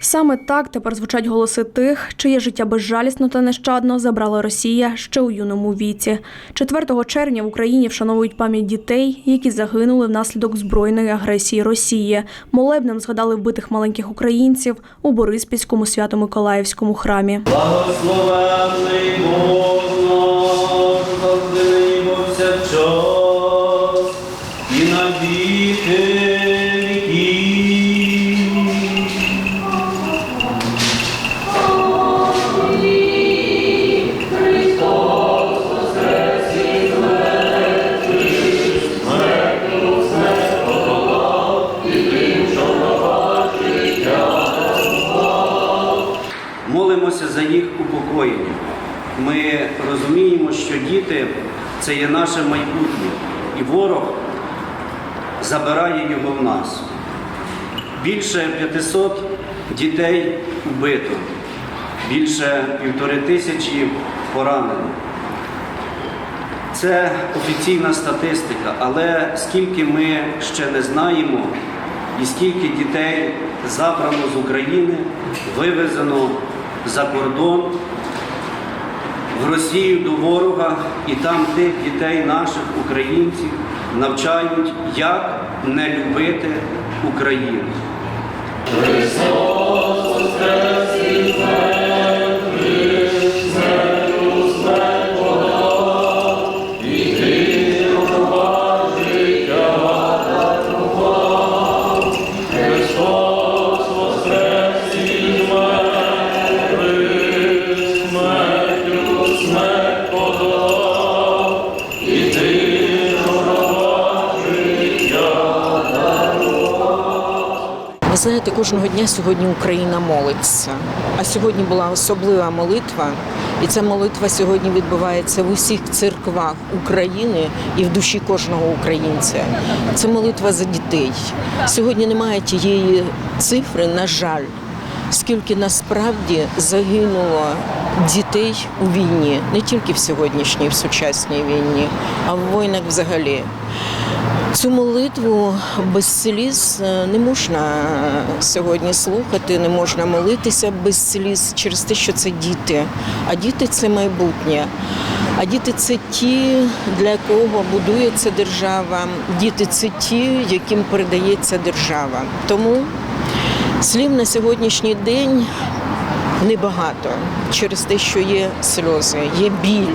Саме так тепер звучать голоси тих, чиє життя безжалісно та нещадно забрала Росія ще у юному віці. 4 червня в Україні вшановують пам'ять дітей, які загинули внаслідок збройної агресії Росії. Молебнем згадали вбитих маленьких українців у Бориспільському свято-миколаївському храмі. Бог Молимося за їх упокоєння. Ми розуміємо, що діти це є наше майбутнє, і ворог забирає його в нас. Більше 500 дітей вбито, більше півтори тисячі поранено. Це офіційна статистика, але скільки ми ще не знаємо, і скільки дітей забрано з України, вивезено за кордон в Росію до ворога, і там тих дітей наших українців навчають, як не любити Україну. Знаєте, кожного дня сьогодні Україна молиться. А сьогодні була особлива молитва, і ця молитва сьогодні відбувається в усіх церквах України і в душі кожного українця. Це молитва за дітей. Сьогодні немає тієї цифри, на жаль, скільки насправді загинуло дітей у війні, не тільки в сьогоднішній, в сучасній війні, а в війнах взагалі. Цю молитву без сліз е, не можна сьогодні слухати, не можна молитися без сліз через те, що це діти. А діти це майбутнє. А діти це ті, для кого будується держава. Діти це ті, яким передається держава. Тому слів на сьогоднішній день небагато через те, що є сльози, є біль.